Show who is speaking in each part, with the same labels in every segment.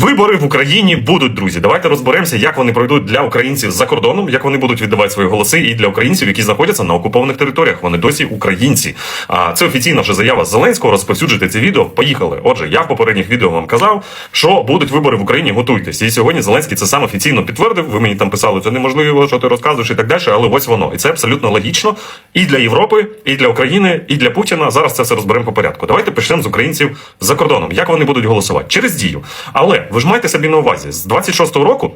Speaker 1: Вибори в Україні будуть, друзі. Давайте розберемося, як вони пройдуть для українців за кордоном, як вони будуть віддавати свої голоси, і для українців, які знаходяться на окупованих територіях. Вони досі українці. А це офіційна вже заява Зеленського. Розповсюджуйте це відео. Поїхали. Отже, я в попередніх відео вам казав, що будуть вибори в Україні. Готуйтесь. І сьогодні Зеленський це сам офіційно підтвердив. Ви мені там писали, це неможливо, що ти розказуєш і так далі. Але ось воно. І це абсолютно логічно і для Європи, і для України, і для Путіна. Зараз це все розберемо по порядку. Давайте почнемо з українців за кордоном. Як вони будуть голосувати? Через дію. Але ви ж маєте собі на увазі, з 26-го року.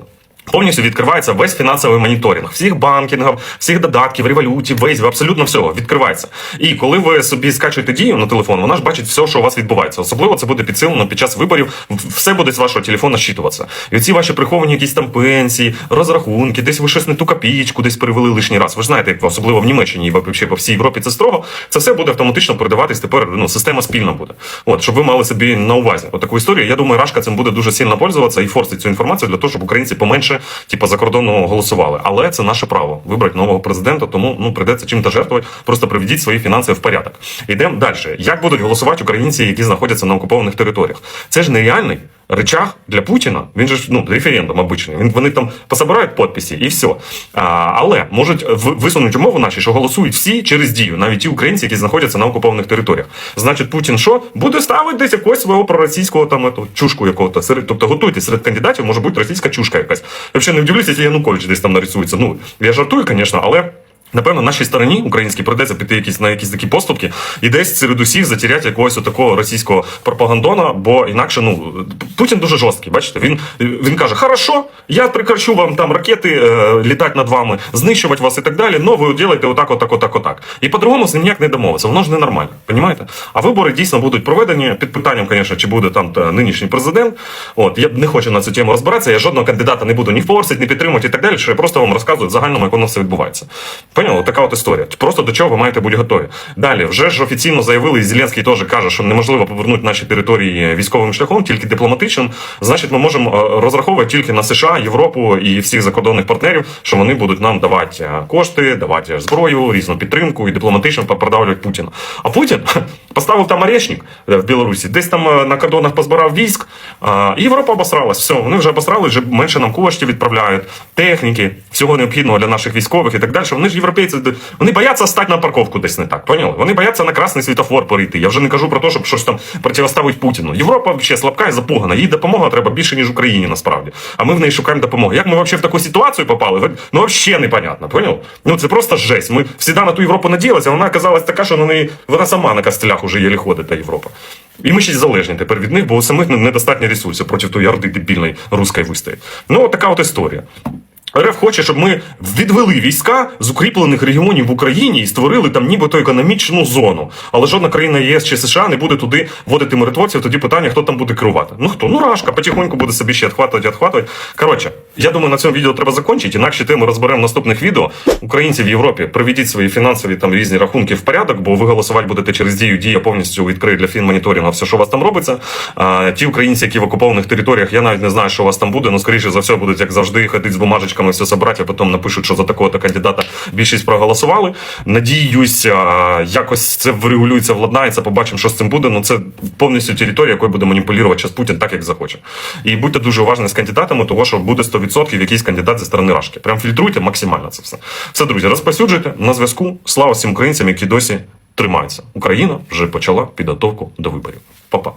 Speaker 1: Повністю відкривається весь фінансовий моніторинг всіх банкінгів, всіх додатків, револютів, вейзів, абсолютно всього відкривається. І коли ви собі скачуєте дію на телефон, вона ж бачить все, що у вас відбувається. Особливо це буде підсилено під час виборів. Все буде з вашого телефона щитуватися. І оці ваші приховані якісь там пенсії, розрахунки, десь ви щось не ту копієчку десь перевели лишній раз. Ви ж знаєте, особливо в Німеччині і взагалі по всій Європі це строго. Це все буде автоматично передаватись тепер. Ну система спільна буде. От щоб ви мали собі на увазі. От таку історію. Я думаю, Рашка цим буде дуже сильно пользуватися і форсить цю інформацію для того, щоб українці поменше, типу, за кордону голосували. Але це наше право вибрати нового президента, тому ну прийдеться чим-то жертвувати. Просто приведіть свої фінанси в порядок. Йдемо далі. Як будуть голосувати українці, які знаходяться на окупованих територіях? Це ж нереальний речах для Путіна. Він же ну референдум обичний. Він вони там пособирають підписи і все. А, але можуть висунути умову наші, що голосують всі через дію, навіть ті українці, які знаходяться на окупованих територіях. Значить, Путін що буде ставити десь якогось свого проросійського там ету, чушку якого-то серед, тобто готуйте серед кандидатів, може бути російська чушка якась. Я взагалі не вдивлюся, якщо Янукович десь там нарисується. Ну я жартую, звісно, але. Напевно, нашій стороні українській прийдеться піти якісь на якісь такі поступки і десь серед усіх затіряти якогось такого російського пропагандона, бо інакше ну Путін дуже жорсткий. Бачите, він він каже: Хорошо, я прикрачу вам там ракети е, літати над вами, знищувати вас і так далі. но ви робите отак, отак, отак, отак. І по-другому з ним ніяк не домовиться. Воно ж ненормально. Понімаєте? А вибори дійсно будуть проведені під питанням, звісно, чи буде там та, нинішній президент. От я не хочу на цю тему розбиратися. Я жодного кандидата не буду ні форсити, ні підтримувати і так далі. Що я просто вам розказую в загальному, як воно все відбувається. Поняли? Така от історія. Просто до чого ви маєте бути готові. Далі, вже ж офіційно заявили, і Зеленський теж каже, що неможливо повернути наші території військовим шляхом, тільки дипломатичним. Значить, ми можемо е, розраховувати тільки на США, Європу і всіх закордонних партнерів, що вони будуть нам давати е, кошти, давати зброю, різну підтримку і дипломатично продавлювати Путіна. А Путін поставив там орешник е, в Білорусі, десь там на кордонах позбирав військ, і Європа обосралась. Все, вони вже обосрали, вже менше нам коштів відправляють, техніки, всього необхідного для наших військових і так далі. Вони ж європейці, вони бояться стати на парковку десь не так. Поняли? Вони бояться на красний світофор перейти. Я вже не кажу про те, щоб щось там протиставити Путіну. Європа взагалі слабка і запугана. Їй допомога треба більше, ніж Україні насправді. А ми в неї шукаємо допомоги. Як ми взагалі в таку ситуацію попали? Ну взагалі непонятно. Поняв? Ну це просто жесть. Ми всегда на ту Європу надіялися, а вона оказалась така, що на неї вона сама на костелях уже єлі ходить та Європа. І ми ще залежні тепер від них, бо у самих недостатньо ресурсів проти тої орди дебільної руської вистоїть. Ну, от така от історія. РФ хоче, щоб ми відвели війська з укріплених регіонів в Україні і створили там нібито економічну зону. Але жодна країна ЄС чи США не буде туди вводити миротворців. Тоді питання, хто там буде керувати. Ну хто? Ну Рашка, потихоньку буде собі ще відхватувати, відхватувати. Коротше, я думаю, на цьому відео треба закінчити. Інакше теми розберемо в наступних відео. Українці в Європі приведіть свої фінансові там різні рахунки в порядок, бо ви голосувати будете через дію. Дія повністю відкриє для фінмоніторингу все, що у вас там робиться. А, ті українці, які в окупованих територіях, я навіть не знаю, що у вас там буде. Ну скоріше за все будуть, як завжди, ходити з бумажечками, все собрати, а потім напишуть, що за такого-то кандидата більшість проголосували. Надіюсь, якось це врегулюється, владнається. Побачимо, що з цим буде. Ну це повністю територія, якою буде маніпулювати час Путін так, як захоче. І будьте дуже уважні з кандидатами, того що буде 100% якийсь кандидат зі сторони Рашки. Прям фільтруйте максимально це все. Все, друзі, розповсюджуйте на зв'язку. Слава всім українцям, які досі тримаються. Україна вже почала підготовку до виборів. Па-па.